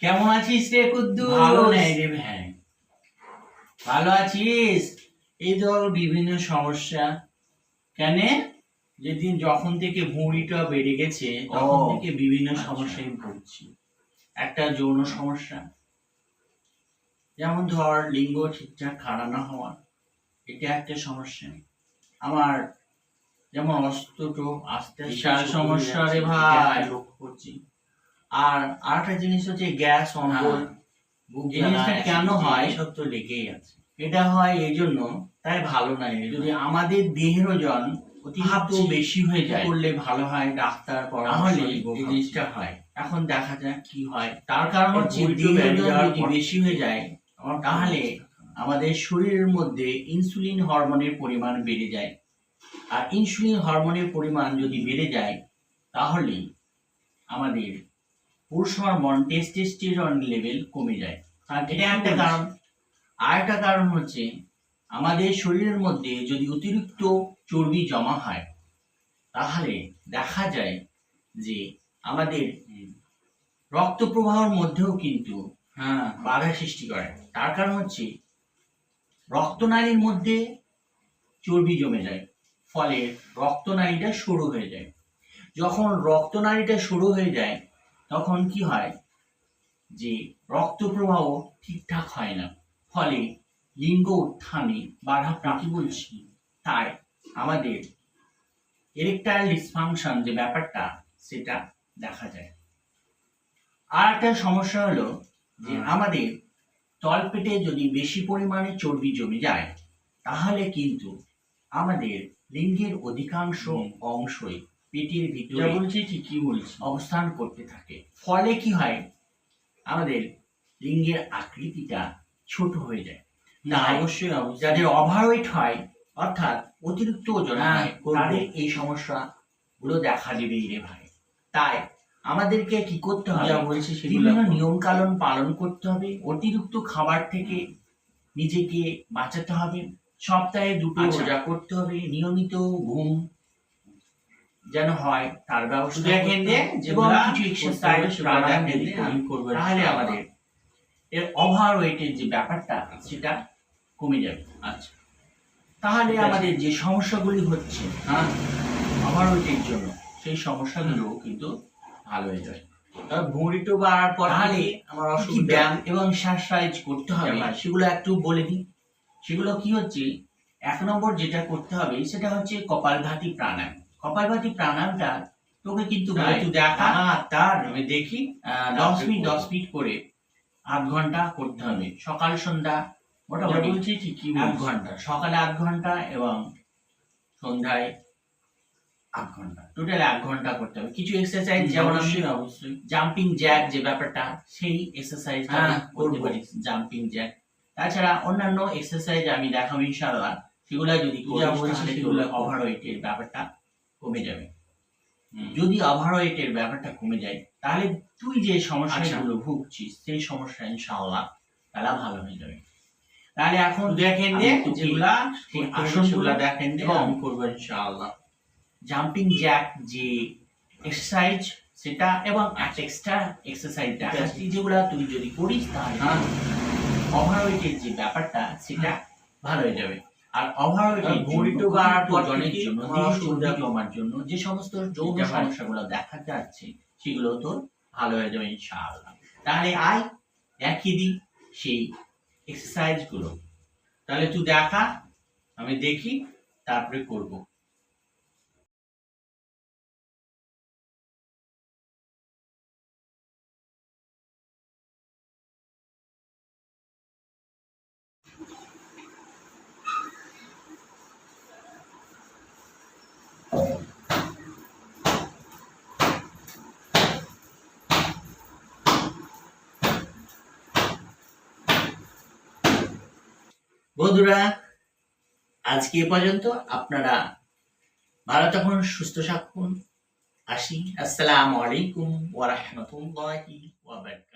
কেমন আছিস রে কুদ্দুস? ভালো নেই রে ভাই। ভালো আছিস? এই ধর বিভিন্ন সমস্যা। কেন? যেদিন যখন থেকে ভুঁড়িটা বেড়ে গেছে তখন থেকে বিভিন্ন আচ্ছা। সমস্যায় ভুগছি। একটা যৌন সমস্যা। যেমন ধর লিঙ্গ ঠিকঠাক খাড়া না হওয়া এটা একটা সমস্যা। আমার যেমন অস্ত্রটো আস্তে আস্তে সমস্যা রে ভাই। লক্ষ্য করছি। আর আরেকটা জিনিস হচ্ছে গ্যাস অম্বল। জিনিসটা কেন হয়? সব তো লেগেই আছে। এটা হয় এই জন্য তাই ভালো নাই যদি আমাদের দেহের ওজন অতিরিক্ত বেশি হয়ে যায় করলে ভালো হয়? ডাক্তার তাহলে এই জিনিসটা হয়। এখন দেখা যাক কি হয়। তার কারণ হচ্ছে দেহের যদি বেশি হয়ে যায় তাহলে আমাদের শরীরের মধ্যে ইনসুলিন হরমোনের পরিমাণ বেড়ে যায়। আর ইনসুলিন হরমোনের পরিমাণ যদি বেড়ে যায় তাহলে আমাদের পুরুষ হরমোন টেস্টোস্টেরন লেভেল কমে যায়। এটা একটা কারণ। আর একটা কারণ হচ্ছে আমাদের শরীরের মধ্যে যদি অতিরিক্ত চর্বি জমা হয় তাহলে দেখা যায় যে আমাদের রক্ত প্রবাহের মধ্যেও কিন্তু হ্যাঁ। বাধা সৃষ্টি করে। তার কারণ হচ্ছে রক্তনালীর মধ্যে চর্বি জমে যায় ফলে রক্তনালীটা সরু হয়ে যায়। যখন রক্তনালীটা সরু হয়ে যায় তখন কি হয়? যে রক্ত প্রবাহ ঠিকঠাক হয় না। ফলে লিঙ্গ উত্থানে বাধা প্রাপ্তি বলছি। তাই আমাদের এরেকটাইল ডিসফাংশন যে ব্যাপারটা সেটা দেখা যায়। আর একটা সমস্যা হলো যে আমাদের তলপেটে যদি বেশি পরিমাণে চর্বি জমে যায় তাহলে কিন্তু আমাদের লিঙ্গের অধিকাংশ অংশই পেটের ভিতরে বলছি ঠিকই বলছি? অবস্থান করতে থাকে। ফলে কি হয়? আমাদের লিঙ্গের আকৃতিটা ছোট হয়ে যায়। না তাই অবশ্যই অবশ্যই। যাদের ওভারওয়েট হয় অর্থাৎ অতিরিক্ত ওজন হ্যাঁ, তাদের এই সমস্যা গুলো দেখা দেবেই রে ভাই। তাই আমাদেরকে কি করতে হবে? বলছি সেগুলো নিয়ম কানুন পালন করতে হবে। অতিরিক্ত খাবার থেকে নিজেকে বাঁচাতে হবে। সপ্তাহে দুটো আচ্ছা। রোজা করতে হবে নিয়মিত ঘুম যেন হয় তার ব্যবস্থা করব তাহলে আমাদের এর ওভার ওয়েটের যে ব্যাপারটা সেটা কমে যাবে। আচ্ছা। তাহলে আমাদের যে সমস্যাগুলি হচ্ছে হ্যাঁ ওভার ওয়েটের জন্য সেই সমস্যাগুলো কিন্তু ভালো হয়ে যাবে। ভুঁড়িটো বাড়ার পর তাহলে আমার অসুবিধা? ব্যায়াম এবং এক্সারসাইজ করতে হবে। সেগুলো একটু বলে দিই। সেগুলো কি হচ্ছে এক নম্বর যেটা করতে হবে সেটা হচ্ছে কপালভাতি প্রাণায়াম। কপালভাতি প্রাণায়ামটা তোকে কিন্তু? একটু দেখা তার আমি দেখি দশ মিনিট দশ মিনিট করে আধ ঘণ্টা করতে হবে। সকাল সন্ধ্যা মোটামুটি বলছি ঠিকই আধ ঘণ্টা। সকালে আধ ঘণ্টা এবং সন্ধ্যায় আধ ঘণ্টা। টোটাল এক ঘণ্টা করতে হবে। কিছু এক্সারসাইজ যেমন আমি অবশ্যই অবশ্যই। জাম্পিং জ্যাক যে ব্যাপারটা সেই এক্সারসাইজ হ্যাঁ, করতে পারি জাম্পিং জ্যাক তাছাড়া অন্যান্য এক্সারসাইজ আমি দেখাবো ইনশাআল্লাহ। সেগুলো যদি তোর করব। ব্যাপারটা কমে যাবে। যদি ওভারওয়েটের ব্যাপারটা কমে যায় তাহলে তুই যে সমস্যাগুলো ভুগছিস সেই সমস্যা ইনশাআল্লাহ তাহলে ভালো হয়ে যাবে। তাহলে এখন দেখেন যেগুলা আসনগুলো দেখেন আমি করব ইনশাআল্লাহ। জাম্পিং জ্যাক যে এক্সারসাইজ সেটা এবং এক্সট্রা এক্সারসাইজ দেখাচ্ছি যেগুলো তুই যদি করিস তাহলে হ্যাঁ। ওভারওয়েটের যে ব্যাপারটা সেটা ভালো হয়ে যাবে। আর জনের জন্য কমার যে সমস্ত যৌন সমস্যাগুলো দেখা যাচ্ছে সেগুলো তোর ভালো হয়ে যাবে ইনশাআল্লাহ। তাহলে আয় দেখিয়ে দিই সেই এক্সারসাইজগুলো। তাহলে তুই দেখা আমি দেখি তারপরে করব। বন্ধুরা, আজকে এ পর্যন্ত আপনারা ভালো থাকুন, সুস্থ থাকুন, আসি। আসসালামু আলাইকুম ওয়া রাহমাতুল্লাহি ওয়া বারাকাতুহু।